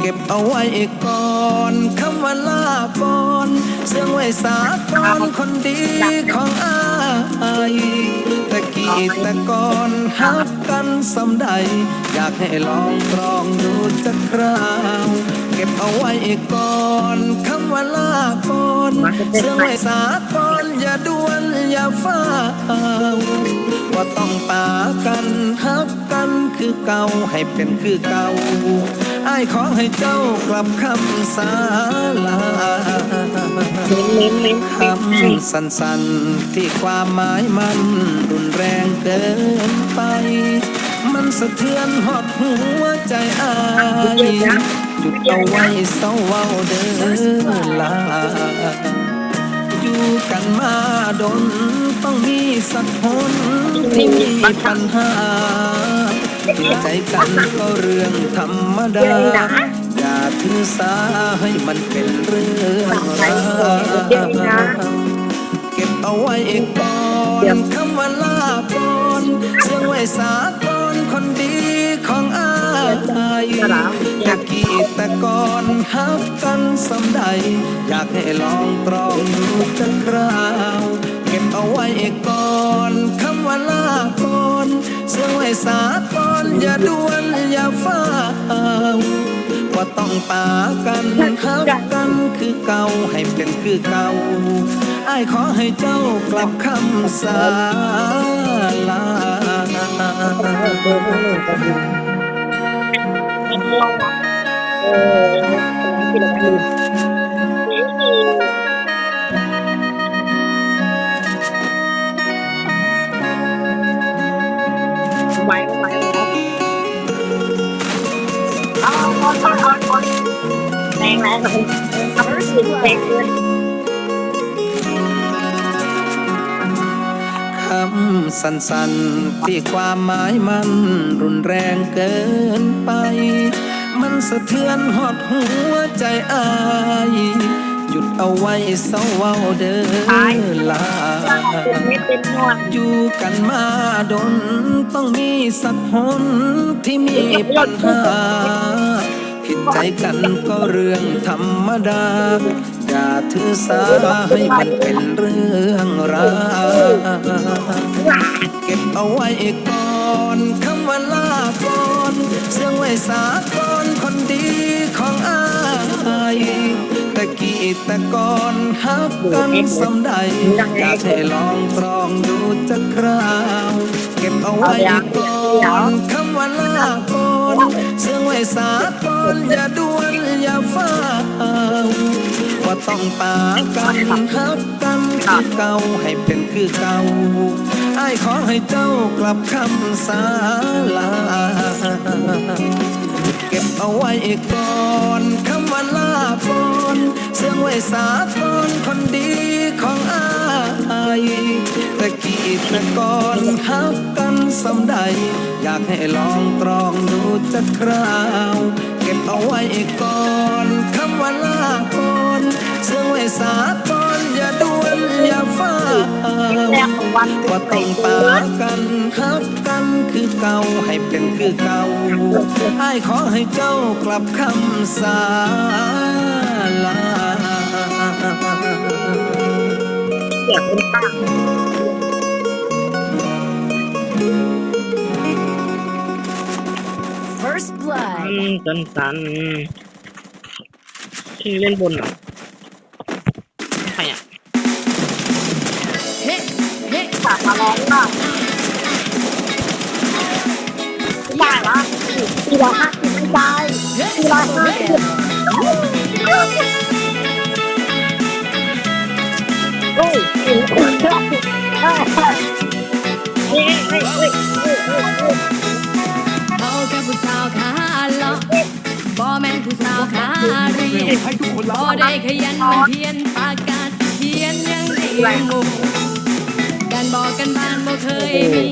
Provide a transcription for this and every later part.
เก็บเอาไว้ก่อนคำว่าลาก่อนเสียงไว้สาก่อนคนดีของอายตะกี้ตะก่อนฮักกันสำใด อยากให้ลองตรองดูสักคราวเก็บเอาไว้ก่อนคำว่าลาก่อนเสียงไว้สาก่อนอย่าด่วนอย่าฟ้าวว่าต้องปากันฮักกันคือเก่าให้เป็นคือเก่า อ้ายขอให้เจ้ากลับคำสาลาเม้นเน้นคำสั้นๆ ที่ความหมายมันรุนแรงเกินไป มันสะเทือนหอดหัวใจอายหยุดเอาไว้เศร้าเว้าเดินลา อยู่กันมาดนต้องมีสักคนที่มีปัญหา เสียใจกันก็เรื่องธรรมดา อย่าถือสาให้มันเป็นเรื่องราวเก็บเอาไว้ก่อนคำว่าลาก่อนเสียงไว้สาก่อนคนดีของอายตะกี้แต่ก่อนฮักกันสำใด อยากให้ลองตรองดูจักคราวเก็บเอาไว้ก่อนคำว่าลาก่อนเสียงไว้สาก่อน อย่าด่วนอย่าฟ้าวว่าต้องปากันฮักกันคือเก่าให้เป็นคือเก่าอ้ายขอให้เจ้ากลับคำสาลาเอ เอาเอาเอาเอาเอาแรงแรงแบบทำให้สิ่งแรงเลยคำสั้นๆที่ความหมายมันรุนแรงเกินไป มันสะเทือนหดหัวใจอายหยุดเอาไว้เศร้าเว้าเดินลาอยู่กันมาดนต้องมีสักคนที่มีปัญหา ผิดใจกันก็เรื่องธรรมดา อย่าถือสาให้มันเป็นเรื่องราวเก็บเอาไว้ก่อนคำว่าลาก่อนเสียงไว้สาก่อนคนดีของอายตะกี้ตะก่อนฮักกันสำใดอยากให้ลองตรองดูจักคราว เก็บเอาไว้ก่อนคำว่าลาก่อน เสียงไว้สาก่อนอย่าด่วนอย่าฟ้าว่าต้องปากันฮักกันคือเก่าให้เป็นคือเก่าไอ้ขอให้เจ้ากลับคำสาลา เก็บเอาไว้ก่อนคำว่าลาก่อนเสียงไว้สาก่อนคนดีของอายตะกี้ตะก่อนฮักกัน สำใด อยากให้ลองตรองดูจักคราว เก็บเอาไว้ก่อนคำว่าลาก่อนเสียงไว้สาก่อนอย่าด่วนอย่าฟ้าดกว่าต้องปากันฮักกันคือเก่าให้เป็นคือเก่าอ้ขอให้เจ้ากลับคำสาลาเสียงเป็นปา ก First blood. อืมสันสันที่เล่นบนเหรอใครอะ Hit, hit. ฝากมาร้องบ้างได้ปะสี่ร้อยห้าสิบไม่ได้ Hit. สี่ร้อยห้าสิบโอ้ยถึงถึงเชื่อเฮ้ยเฮ้ยเฮ้ยเฮ้ยเฮ้ยเฮ้ยเอาแค่ ผู้สาวขาเลาะบ่แม่นผู้สาวขาเรียนบ่ได้ขยันมันเพียนปากกาสิเขียนยังดีหมู่การบอกกันบ้านบ่เคยมี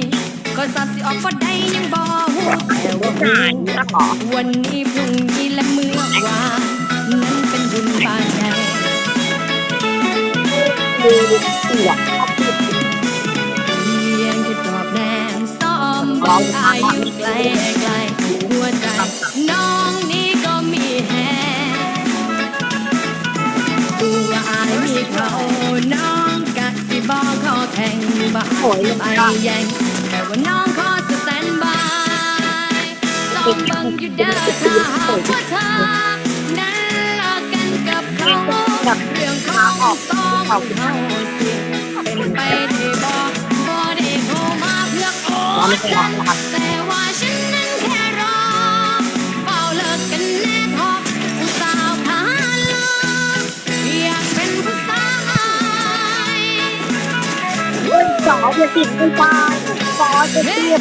ก็สับสิออกบ่ได้ยังบ่ฮู้แต่ว่าหายแล้วเหรอวันนี้พรุ่งนี้และเมื่อวานนั้นเป็นบุญปานใด ยไปแย่งแต่ว่าน้องขอสแตนบายสองบังอยู่เด้อถ้าหากว่าเธอนั้นลากกันกับเขาเรื่องของสองเขาสิเป็นไปได้บอกบ่ได้โทรมาเพื่อโอ้กันแต่ จะติดผู้ชายสาวจะติด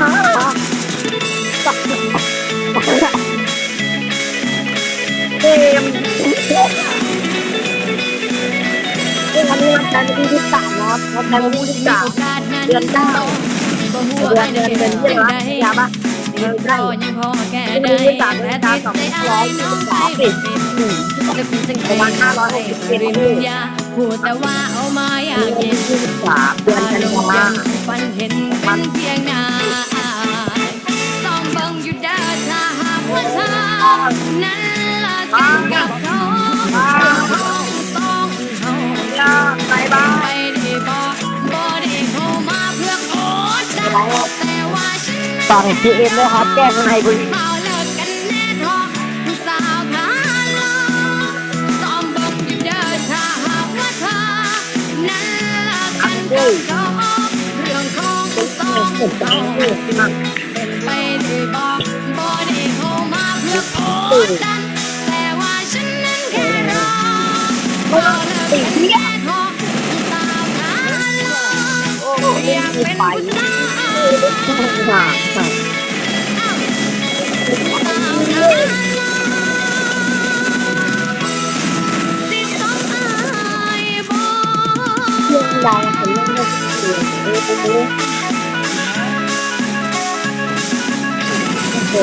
ฮะเกมเรื่องนี้มันจะมีที่สามเนาะมันจะบ่มีฮู้ที่สามเดือนเก้าเดือนได้เดือนเดือนเดือนละยาบ้าติดต่อยังพอแก้เดืได้อนที่สามเดือนแต่ที่สาสองร้ออ้ายยสิบน้องสามไปสิบเป็นหนึ่งจะเป็นจังไดประมาณ560ปริญญา พูดแต่ว่าเอามาอยากเห็นสามเดือนกันยาฝันเห็นเป็นเพียงน้าสองเบิ่งอยู่เด้อถ้าหากว่าเธอนั้นลิกกันกับเขาสองเขาไปบ้างไปได้บอกบ่ได้โทรมาเพื่อโอ้ฉันแต่ว่าฉันต่อเห็นพีเอ็มด้วยครับแก้ข้างในคุณ เรื่องของสองเขาเป็นไปได้บอกบ่ได้โทรมาเพื่อโอ้ฉันแต่ว่าฉันนั้นแค่รอรอเลิกกันแค่ทอผู้สาวขาลออยากเป็นผู้สาวสาวขา โอ้โหโอ้โห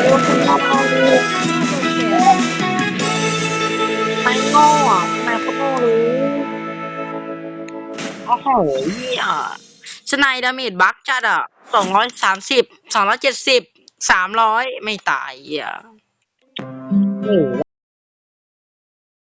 เรื่องของเราเลยไม่โง่อะไม่เขาโง่รู้โอ้โหเหี้ยสไนดาเมจบัคจัดอะสองร้อยสามสิบสองร้อยเจ็ดสิบสามร้อยไม่ตายอะโอ้